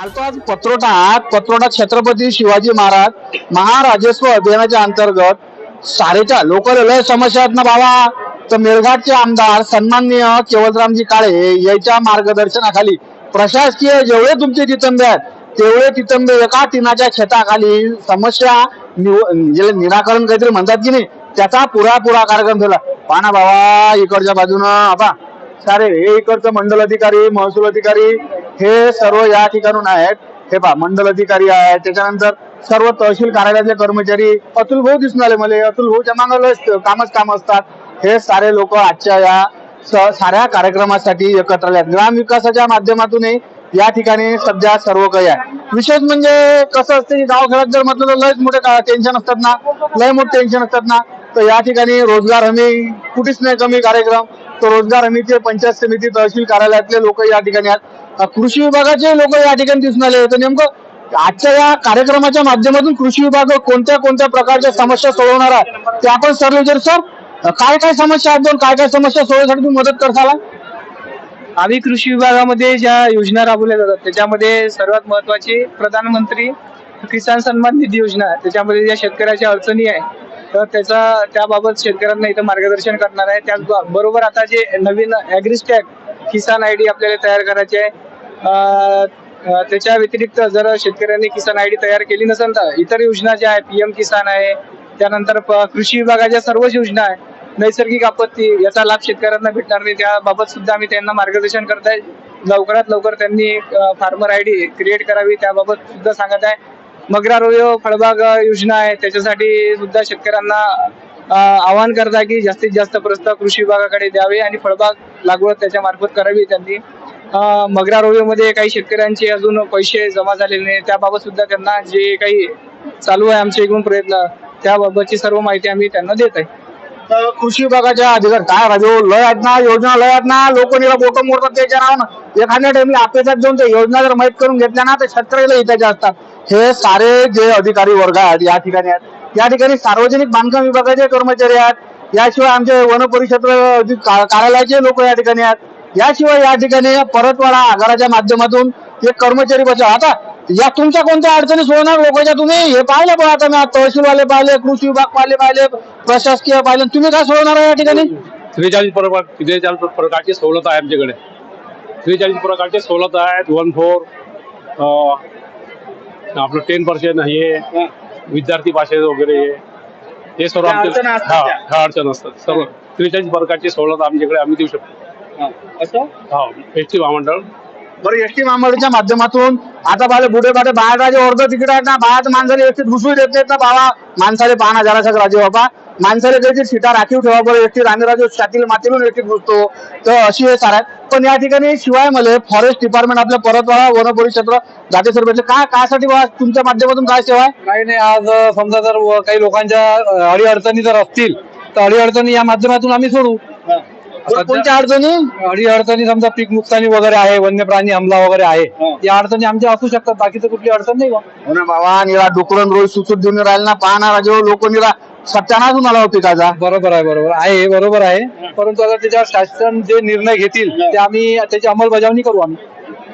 आलतो आज पत्रोटा पत्रोटा छत्रपती शिवाजी महाराज महाराजस्व अभियानाच्या अंतर्गत सारेच्या लोकल लय समस्या आहेत ना बाबा. तर मेळघाटचे आमदार सन्माननीय केवलरामजी काळे यांच्या मार्गदर्शनाखाली प्रशासकीय जेवढे तुमचे तितंबे आहेत तेवढे तितंबे एका टिनाच्या शेताखाली समस्या म्हणजे निराकरण काहीतरी म्हणतात की नाही त्याचा पुरा पुरा कार्यक्रम ठेवला पाना बाबा इकडच्या बाजूनं आता सारे हे इकडचं मंडल अधिकारी महसूल अधिकारी हे सर्व या ठिकाणून आहेत. हे पहा मंडल अधिकारी आहेत. त्याच्यानंतर सर्व तहसील कार्यालयातले कर्मचारी अतुल भाऊ दिसून आले मला. अतुल भाऊच्या मागं कामच काम असतात. हे सारे लोक आजच्या या स- साऱ्या कार्यक्रमासाठी एकत्र आले आहेत ग्राम विकासाच्या माध्यमातूनही या ठिकाणी सध्या सर्व काही आहे. विशेष म्हणजे कसं असते की गावखेड्यात जर म्हटलं तर लयच मोठे टेन्शन असतात ना. लय मोठे टेन्शन असतात ना. तर या ठिकाणी रोजगार हमी कुठेच नाही कमी कार्यक्रम. तर रोजगार हमीचे पंचायत समिती तहसील कार्यालयातले लोक या ठिकाणी आहेत. कृषी विभागाचे लोक या ठिकाणी दिसून आले. तर नेमकं आजच्या या कार्यक्रमाच्या माध्यमातून कृषी विभाग कोणत्या कोणत्या प्रकारच्या समस्या सोडवणार आहे ते आपण सर विचार सर? काय काय समस्या आहेत दोन? काय काय समस्या सोडवण्यासाठी तुम्ही मदत करसाल आम्ही कृषी विभागामध्ये ज्या योजना राबवल्या जातात त्याच्यामध्ये सर्वात महत्वाची प्रधानमंत्री किसान सन्मान निधी योजना त्याच्यामध्ये ज्या शेतकऱ्याच्या अडचणी आहे तर त्याचा त्याबाबत शेतकऱ्यांना इथं मार्गदर्शन करणार आहे. त्याचबरोबर आता जे नवीन ॲग्रिस्टॅग किसान आय डी आपल्याला तयार करायची आहे त्याच्या व्यतिरिक्त जर शेतकऱ्यांनी किसान आय डी तयार केली नसेल तर इतर योजना ज्या आहे पीएम किसान आहे त्यानंतर प- कृषी विभागाच्या सर्वच योजना आहे नैसर्गिक आपत्ती याचा लाभ शेतकऱ्यांना भेटणार नाही. त्याबाबत सुद्धा आम्ही त्यांना मार्गदर्शन करत आहे. लवकरात लवकर त्यांनी फार्मर आय डी क्रिएट करावी त्याबाबत सुद्धा सांगत आहे. मगरा रोयो फळबाग योजना आहे त्याच्यासाठी सुद्धा शेतकऱ्यांना आवाहन करत आहे की जास्तीत जास्त प्रस्ताव कृषी विभागाकडे द्यावे आणि फळबाग लागवड त्याच्या मार्फत करावी त्यांनी. मगरा रोयोमध्ये काही शेतकऱ्यांचे अजून पैसे जमा झालेले नाही. त्याबाबत सुद्धा त्यांना जे काही चालू आहे आमचे एकूण प्रयत्न त्याबाबतची सर्व माहिती आम्ही त्यांना देत आहे. कृषी विभागाच्या अधिकार काय राजू लय आहेत ना योजना लय आहेत ना लोक निरा बोटं मोडतात त्याच्या नावानं एखाद्या टाइमला अपेक्षात जाऊन ते योजना जर माहीत करून घेतल्या ना तर शेतकऱ्याला हिताचे असतात. हे सारे जे अधिकारी वर्ग आहेत या ठिकाणी आहेत. या ठिकाणी सार्वजनिक बांधकाम विभागाचे कर्मचारी आहेत. याशिवाय आमचे वन परिषद कार्यालयाचे लोक या ठिकाणी आहेत. याशिवाय या ठिकाणी परतवाडा आगाराच्या माध्यमातून एक कर्मचारी बचाव आता या तुमच्या कोणत्या अडचणी सोडणार लोकांच्या तुम्ही? हे पाहिलं पण आता मी तहसीलवाले पाहिले कृषी विभाग पाहिले पाहिले प्रशासकीय पाहिले. तुम्ही काय सोडणार आहे या ठिकाणी? त्रेचाळीस प्रकार त्रेचाळीस प्रकारची सवलत आहे आमच्याकडे. त्रेचाळीस प्रकारचे सवलत आहेत. वन फोर आपलं टेन पर्सेंट हे विद्यार्थी भाषे वगैरे हे. सर्व आमच्या अडचणी असतात हा. ह्या अडचण असतात. सर्व त्रेचाळीस प्रकारची सवलत आमच्याकडे आम्ही देऊ शकतो. असं? हा. महामंडळ बरं एसटी महामंडळाच्या माध्यमातून आता बाहेर बुढे बाटे बाहेर अर्ध तिकीट आहेत ना बाहेर माणसाला एसटीत घुसू देत नाहीत ना बाबा माणसाले पाहणा जरासाच राजे बाबा. माणसाला त्याची सीटा राखीव ठेवा बरं एसटी रांगराजे शातील मातीतून एसटीत घुसतो. तर अशी हे सार आहेत. पण या ठिकाणी शिवाय मला फॉरेस्ट डिपार्टमेंट आपल्या परतवाडा वन परिक्षेत्र जाते सर भेटले काय कायसाठी बा तुमच्या माध्यमातून काय सेवा आहे? काही नाही आज समजा जर काही लोकांच्या अडीअडचणी जर असतील तर अडीअडचणी या माध्यमातून आम्ही सोडू. कोणत्या अडचणी? अडीअडचणी समजा पीक नुकसानी वगैरे आहे वन्य प्राणी हमला वगैरे आहे या अडचणी आमच्या असू शकतात बाकीचं कुठली अडचण नाही बा. हो ना बाबा निरा डुकरण रोज सुसूट देऊन राहिला ना पाहणार राजे लोक निरा सत्यानाश होते काचा बरोबर आहे बरोबर आहे. बरोबर आहे. परंतु आता त्याच्यावर शासन जे निर्णय घेतील ते आम्ही त्याची अंमलबजावणी करू आम्ही.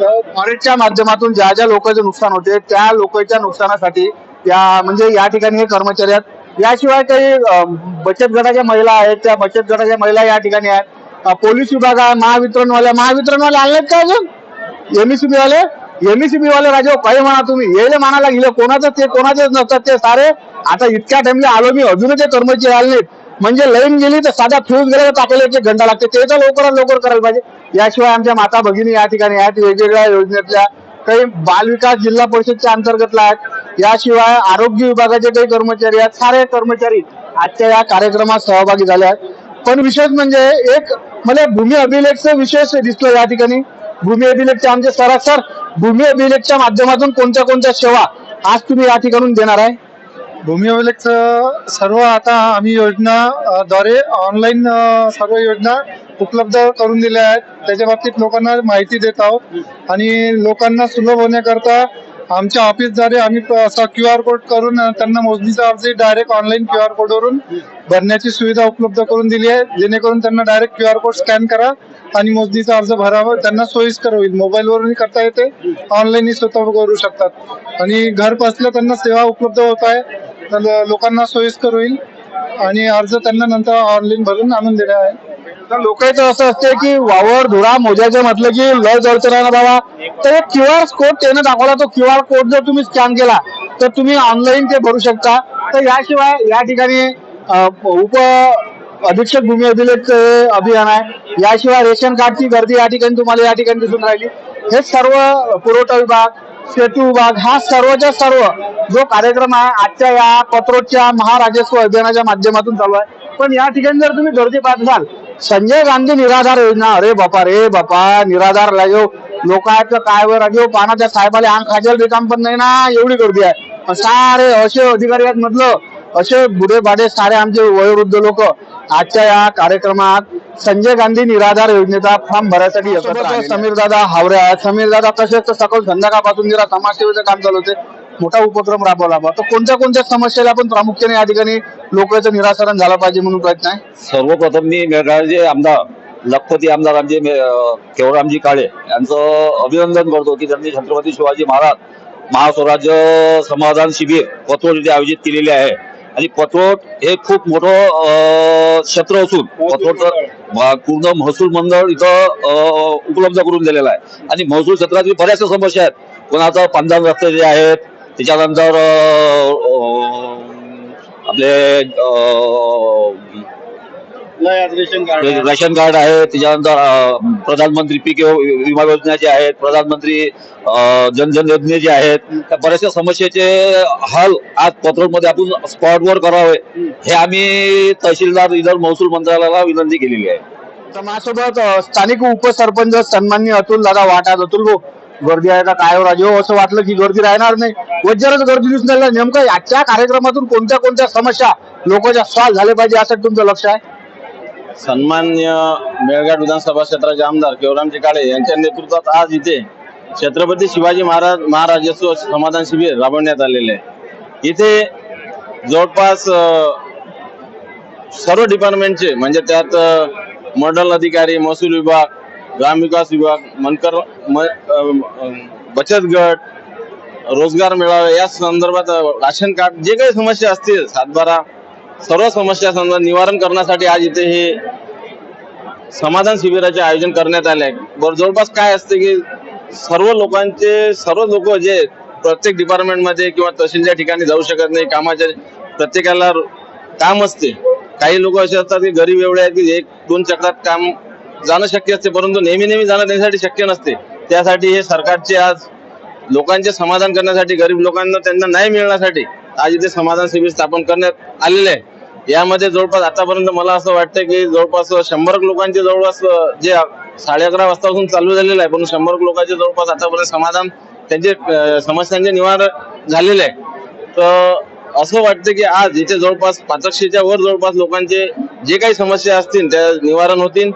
तर फॉरेस्टच्या माध्यमातून ज्या ज्या लोकांचे नुकसान होते त्या लोकांच्या नुकसानासाठी या म्हणजे या ठिकाणी हे कर्मचारी आहेत. याशिवाय काही अं, बचत गटाच्या महिला आहेत त्या बचत गटाच्या महिला या ठिकाणी आहेत. पोलीस विभाग आहे महावितरणवाल्या महावितरणवाले आणलेत का अजून? एमईसीबी वाले एमईसीबी वाले राजे काही म्हणा तुम्ही. येले म्हणायला गेले कोणाचं ते कोणाचेच नसतात ते सारे. आता इतक्या टाइमला आलो मी अजून ते कर्मचारी आले नाहीत. म्हणजे लाईन गेली तर साधा फ्यूज गेला तर टाकायला एक घंटा लागते. ते तर लवकरात लवकर करायला पाहिजे. याशिवाय आमच्या माता भगिनी या ठिकाणी आहेत वेगवेगळ्या योजनेतल्या. काही बालविकास जिल्हा परिषदच्या अंतर्गतला आहेत. याशिवाय आरोग्य विभागाचे काही कर्मचारी आहेत. सारे कर्मचारी आजच्या या कार्यक्रमात सहभागी झाले आहेत. पण विशेष म्हणजे एक मला भूमी अभिलेखचं विशेष दिसलं या ठिकाणी. भूमी अभिलेखचे आमचे सरासर सर भूमी अभिलेखच्या माध्यमातून कोणत्या कोणत्या सेवा आज तुम्ही या ठिकाणून देणार आहे? भूमी अभिलेखचं सर्व आता आम्ही योजना द्वारे ऑनलाईन सर्व योजना उपलब्ध करून दिल्या आहेत. त्याच्या बाबतीत लोकांना माहिती देत आहोत. आणि लोकांना सुलभ होण्याकरता आमच्या ऑफिसद्वारे आम्ही असा क्यू आर कोड करून त्यांना मोजणीचा अर्ज डायरेक्ट ऑनलाईन क्यू आर कोडवरून भरण्याची सुविधा उपलब्ध करून दिली आहे. जेणेकरून त्यांना direct Q R code scan करा आणि मोजणीचा अर्ज भरावा. त्यांना सोयीस्कर होईल. मोबाईलवरूनही करता येते. ऑनलाईनही स्वतः करू शकतात. आणि घर बसल्या त्यांना सेवा उपलब्ध होत आहे. तर लोकांना सोयीस्कर होईल. आणि अर्ज त्यांना नंतर ऑनलाईन भरून आणून देणार आहे. तर लोकांचं असं असते की वावर धुरा मोजायचं म्हटलं की लय अडचण ना बाबा. तर क्यू आर कोड त्यानं दाखवला तो क्यू आर कोड जर तुम्ही स्कॅन केला तर तुम्ही ऑनलाईन ते भरू शकता. तर याशिवाय या ठिकाणी उप अधीक्षक भूमी अभिलेख अभियान आहे. याशिवाय रेशन कार्डची गर्दी या ठिकाणी तुम्हाला या ठिकाणी दिसून राहिली. हे सर्व पुरवठा विभाग सेतू विभाग हा सर्वच्या सर्व जो कार्यक्रम आहे आजच्या या पत्रोच्या महाराजस्व अभियानाच्या माध्यमातून चालू आहे. पण या ठिकाणी जर तुम्ही गर्दी पाहत असाल संजय गांधी निराधार योजना. अरे बापा रे बापा निराधार लागेव लोकांचं काय वर? रागेव पानाच्या साहेबाला अंग खाजेल रिकाम पण नाही ना. एवढी गर्दी आहे. पण सारे असे अधिकारी आहेत म्हटलं. असे बुढे बाडे सारे आमचे वयोवृद्ध लोक. आजच्या या कार्यक्रमात संजय गांधी निराधार योजनेचा फॉर्म भरायसाठी समीर दादा हावरे आहेत. समीर दादा तसेच सकाळ संध्याकाळपासून जरा समाजसेवेचं काम चालू होते. मोठा उपक्रम राबवला बा. तर कोणत्या कोणत्या समस्येला आपण प्रामुख्याने या ठिकाणी लोकांचं निराकरण झालं पाहिजे म्हणून प्रयत्न आहे? सर्वप्रथम मी मेघाळचे आमदार लखपती आमदार आमचे केवळरामजी काळे यांचं अभिनंदन करतो की त्यांनी छत्रपती शिवाजी महाराज महास्वराज्य समाधान शिबिर पतोड इथे आयोजित केलेले आहे. आणि पतोड हे खूप मोठं क्षेत्र असून म- पूर्ण महसूल मंडळ इथं उपलब्ध करून दिलेलं आहे. आणि महसूल क्षेत्रातील बऱ्याचशा समस्या आहेत. कोणाचं पांढरा रस्ते जे आहेत त्याच्यानंतर आपले रेशन कार्ड आहे त्याच्यानंतर प्रधानमंत्री पीक विमा योजना जे आहेत प्रधानमंत्री जनधन योजने जे आहेत. त्या बऱ्याचशा समस्येचे हल आज पत्रोमध्ये आपण स्पॉटवर करावे हे आम्ही तहसीलदार इतर महसूल मंत्रालयाला विनंती केलेली आहे. तर माझ्यासोबत स्थानिक उपसरपंच सन्मान्य अतुल दादा वाटात अतुल भाऊ गर्दी आहे का? काय हो असं वाटलं की गर्दी राहणार नाही. वज्जारच गर्दी दिसून राहिलं. नेमकं याच्या कार्यक्रमातून कोणत्या कोणत्या समस्या लोकांच्या सॉल्व्ह झाले पाहिजे यासाठी तुमचं लक्ष आहे? सन्मान्य मेळघाट विधानसभा क्षेत्राचे आमदार केवरामजी काळे यांच्या नेतृत्वात आज इथे छत्रपती शिवाजी महाराज महाराजस्व समाधान शिबिर राबवण्यात आलेले आहे. इथे जवळपास सर्व डिपार्टमेंटचे म्हणजे त्यात अ, मंडल अधिकारी महसूल विभाग ग्रामविकास विभाग मनकर म- बचत गट रोजगार मेळावे या संदर्भात राशन कार्ड जे काही समस्या असतील सातबारा सर्व समस्या समजा निवारण करण्यासाठी आज इथे हे समाधान शिबिराचे आयोजन करण्यात आले आहे. बर जवळपास काय असते की सर्व लोकांचे सर्व लोक जे प्रत्येक डिपार्टमेंटमध्ये किंवा तहसीलच्या ठिकाणी जाऊ शकत नाही कामाच्या प्रत्येकाला काम असते. काही लोक असे असतात की गरीब एवढे आहेत की एक दोन चक्रात काम जाणं शक्य असते परंतु नेहमी नेहमी जाणं त्यांच्यासाठी शक्य नसते. त्यासाठी हे सरकारचे आज लोकांचे समाधान करण्यासाठी गरीब लोकांना त्यांना नाही मिळण्यासाठी आज इथे समाधान शिबिर स्थापन करण्यात आलेले आहे. यामध्ये जवळपास आतापर्यंत मला असं वाटतं की जवळपास शंभर लोकांचे जवळपास जे साडे अकरा वाजतापासून चालू झालेलं आहे पण शंभर लोकांचे जवळपास आतापर्यंत समाधान त्यांचे समस्यांचे निवारण झालेले आहे. तर असं वाटतं की आज इथे जवळपास पाचशेच्या वर जवळपास लोकांचे जे काही समस्या असतील त्या निवारण होतील.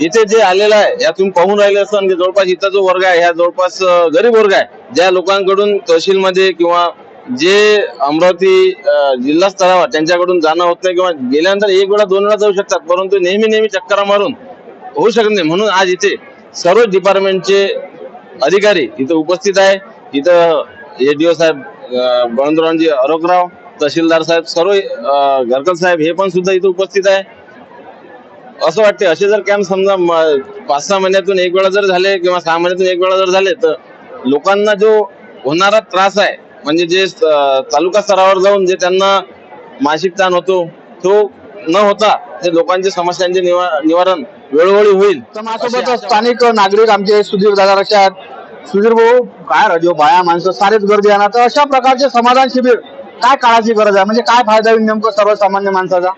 इथे जे आलेलं आहे यातून पाहून राहिले असाल की जवळपास इथं जो वर्ग आहे ह्या जवळपास गरीब वर्ग आहे ज्या लोकांकडून तहसीलमध्ये किंवा जे अमरावती जिल्हा स्तरावर त्यांच्याकडून जाणं होत नाही किंवा गेल्यानंतर एक वेळा दोन वेळा जाऊ शकतात परंतु नेहमी नेहमी चक्करा मारून होऊ शकत नाही. म्हणून आज इथे सर्व डिपार्टमेंटचे अधिकारी इथं उपस्थित आहे. इथं एडीओ साहेब बळंदरावजी अरोकराव तहसीलदार साहेब सर्व घरकर साहेब हे पण सुद्धा इथं उपस्थित आहे. असं वाटते असे जर कॅम्प समजा म- पाच सहा महिन्यातून एक वेळा जर झाले किंवा सहा महिन्यातून एक वेळा जर झाले तर लोकांना जो होणारा त्रास आहे म्हणजे जे तालुका स्तरावर जाऊन जे त्यांना मानसिक ताण होतो तो न होता ते लोकांच्या समस्यांचे निवा- निवारण वेळोवेळी होईल. तर माझ्यासोबत स्थानिक नागरिक आमचे सुधीर दादा रक्षात आहेत. सुधीर भाऊ काय राजो बाया माणसं सारेच गर्दी आहे ना तर अशा प्रकारचे समाधान शिबिर काय काळाची गरज आहे? म्हणजे काय फायदा होईल नेमकं सर्वसामान्य माणसाचा?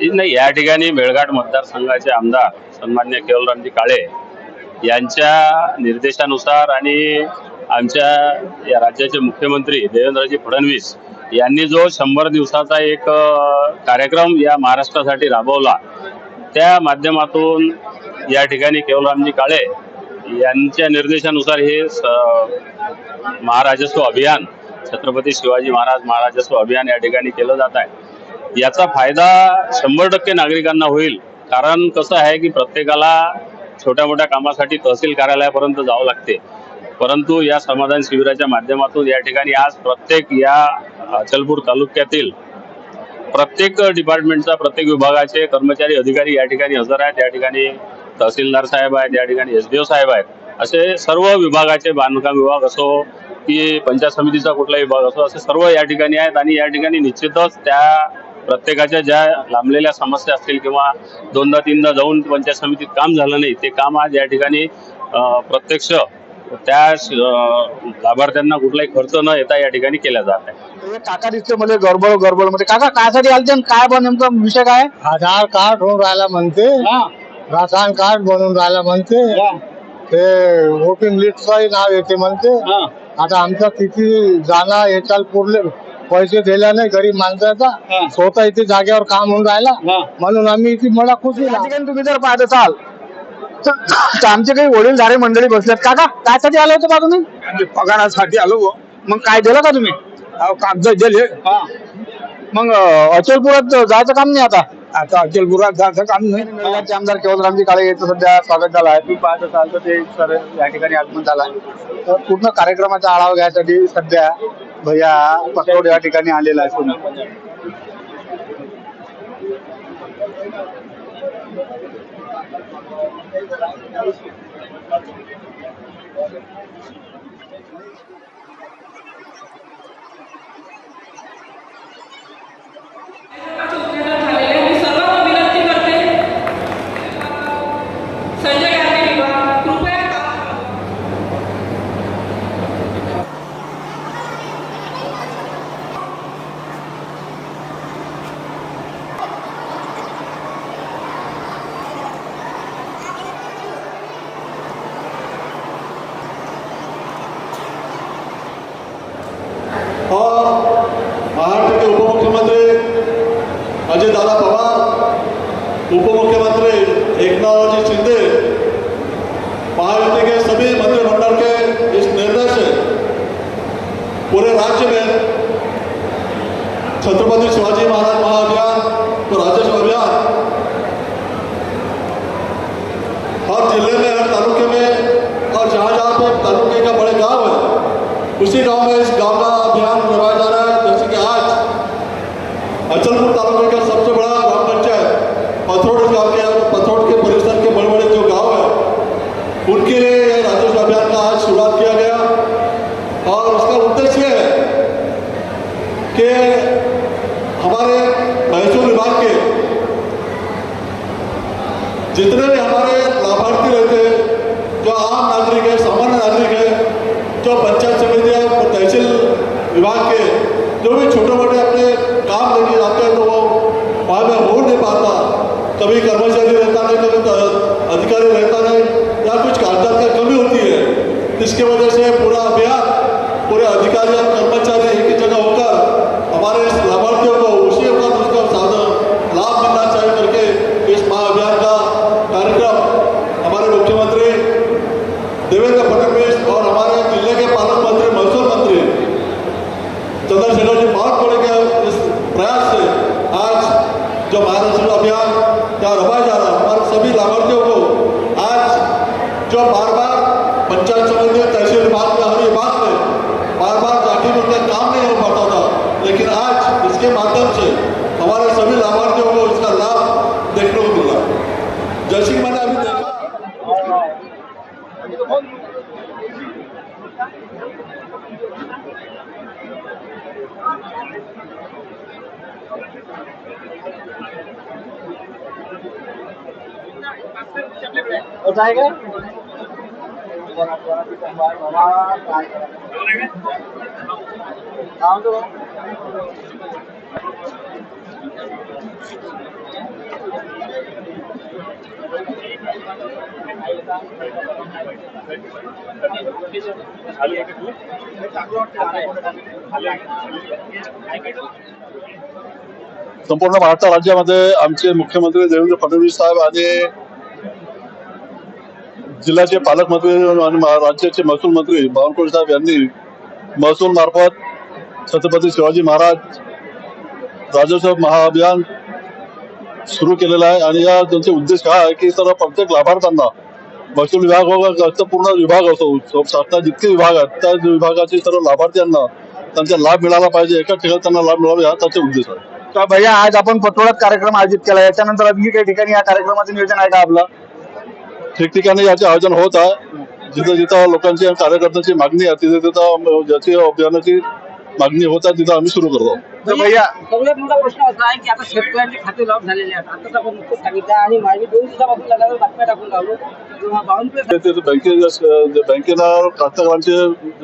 नाही या ठिकाणी मेळघाट मतदारसंघाचे आमदार सन्मान्य केवलरामजी काळे यांच्या निर्देशानुसार आणि आमच्या या राज्याचे मुख्यमंत्री देवेंद्रजी फडणवीस यांनी जो शंभर दिवसाचा एक कार्यक्रम या महाराष्ट्रासाठी राबवला त्या माध्यमातून या ठिकाणी केवलरामजी काळे यांच्या निर्देशानुसार हे स- महाराजस्व अभियान छत्रपती शिवाजी महाराज महाराजस्व अभियान या ठिकाणी केलं जात आहे. याचा फायदा शंभर टक्के नागरिकांना होईल. कारण कसं आहे की प्रत्येकाला छोट्या मोठ्या कामासाठी तहसील कार्यालयापर्यंत जावं लागते. परंतु या समाधान शिबिराच्या माध्यमातून या ठिकाणी आज प्रत्येक या अचलपूर तालुक्यातील प्रत्येक डिपार्टमेंटचा प्रत्येक विभागाचे कर्मचारी अधिकारी या ठिकाणी हजर आहेत. या ठिकाणी तहसीलदार साहेब आहेत या ठिकाणी एस डी ओ साहेब आहेत. असे सर्व विभागाचे बांधकाम विभाग असो की पंचायत समितीचा कुठलाही विभाग असो असे सर्व या ठिकाणी आहेत आणि या ठिकाणी निश्चितच त्या प्रत्येकाच्या ज्या लांबलेल्या समस्या असतील किंवा दोनदा तीनदा जाऊन पंचायत समितीत काम झालं नाही ते काम आज या ठिकाणी प्रत्यक्ष त्या लाभार्थ्यांना कुठलाही खर्च न येता या ठिकाणी केला जात आहे. काका दिसते मध्ये गडबड गडबड. मध्ये काका कायसाठी आलते काय पण नेमका विषय काय? आधार कार्ड होऊन राहिला म्हणते. राशन कार्ड बनवून राहिला म्हणते. ते वोटिंग लिस्टचंही नाव येते म्हणते. आता आमचा किती जाणं याच्या पुरले पैसे दिल्या नाही गरीब माणसाचा. स्वतः इथे जागेवर काम होऊन राहिला. म्हणून आम्ही इथे मला खुशी या ठिकाणी तुम्ही जर पाहत असाल तर आमचे काही वडील झाले मंडळी बसलेत. काका कायसाठी आले होते बा तुम्ही? पगारासाठी आलो बुवा. मग काय दिलं का तुम्ही? अहो, कागद दिले. मग अं, अचलपुरात जायचं काम नाही आता? आता अचलपुरात जायचं काम नाही. मेळघाटचे आमदार केवलरामजी काळे याचं सध्या स्वागत झालं आहे. तुम्ही पाहत असाल तर ते सर या ठिकाणी आगमन झालं आहे. तर पूर्ण कार्यक्रमाचा आढावा घ्यायसाठी सध्या भैया पतोड या ठिकाणी आलेला आहे पुन्हा एकनाथजी शिंदे महायुति के सभी मंत्रिमंडल के इस निर्णय से पूरे राज्य में छत्रपति शिवाजी महाराज महाअभियान तो राजस्व अभियान, हर ज़िले में, हर तालुके में और जहाँ जहाँ पे तालुके का बड़े गाँव है, उसी गाँव में, इस गाँव का अभियान करवाया जा रहा है जैसे कि आज अचलपुर तालुके का सबसे बड़ा ग्राम पंचायत पथरोड गाँव के पथरोड के परिसर के बड़े बड़े जो गाँव है उनके लिए यह राजस्व अभियान का आज शुरुआत किया गया और उसका उद्देश्य है कि हमारे महसूल विभाग के जितने भी हमारे लाभार्थी रहते हैं, जो आम नागरिक है, सामान्य नागरिक है, जो पंचायत समिति और तहसील विभाग के जो भी छोटे मोटे अपने काम लेके जाते हैं तो वो वहाँ में हो नहीं पाता। कभी कर्मचारी रहता नहीं, कभी तो अधिकारी रहता नहीं, या कुछ कागजात का कमी होती है, जिसकी वजह से पूरा अभियान, पूरे अधिकारी और कर्मचारी एक जगह होकर हमारे लाभार्थियों जाएगा संपूर्ण महाराष्ट्र राज्यामध्ये आमचे मुख्यमंत्री देवेंद्र फडणवीस साहेब आणि जिल्ह्याचे पालकमंत्री आणि राज्याचे महसूल मंत्री बावनकुळे साहेब यांनी महसूल मार्फत छत्रपती शिवाजी महाराज राजोत्सव महाअभियान सुरू केलेला आहे. आणि या त्यांचे उद्देश काय आहे की सर्व प्रत्येक लाभार्थ्यांना महसूल विभाग पूर्ण विभाग असो शासनात जितके विभाग आहेत त्या विभागाचे सर्व लाभार्थ्यांना त्यांचा लाभ मिळाला पाहिजे. एका ठिकाणी त्यांना लाभ मिळावा हा त्याचा उद्देश आहे. भैया आज आपण पटोळ्यात कार्यक्रम आयोजित केला. याच्यानंतर आणखी काही ठिकाणी या कार्यक्रमाचं नियोजन आहे का आपलं? ठिकठिकाणी याचे आयोजन होत आहे. जिथं जिथं लोकांची आणि कार्यकर्त्यांची मागणी आहे तिथे तिथं ज्याची अभियानाची मागणी होत आहे तिथं आम्ही सुरू करतो. सगळ्यात मोठा प्रश्न असा आहे की आता शेतकऱ्यांचे खाते लॉक झालेले आहेत. आताच आपण नुकतंच सांगितलं आणि माझी दोन दिवसापासून लगातार बातम्या टाकून लावलो बँके बँकेनं कास्तकारांचे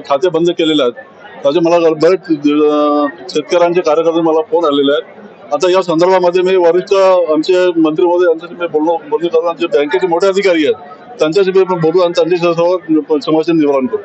खाते बंद केलेले आहेत. त्याचे मला बरेच शेतकऱ्यांचे कार्यकर्ते मला फोन आलेले आहेत. आता या संदर्भामध्ये मी वरिष्ठ आमचे मंत्री महोदय यांच्याशी मी बोलणं बोलणी करतो आमचे बँकेचे मोठे अधिकारी आहेत त्यांच्याशी मी बोलू आणि त्यांच्यासोबत समस्या निवारण करू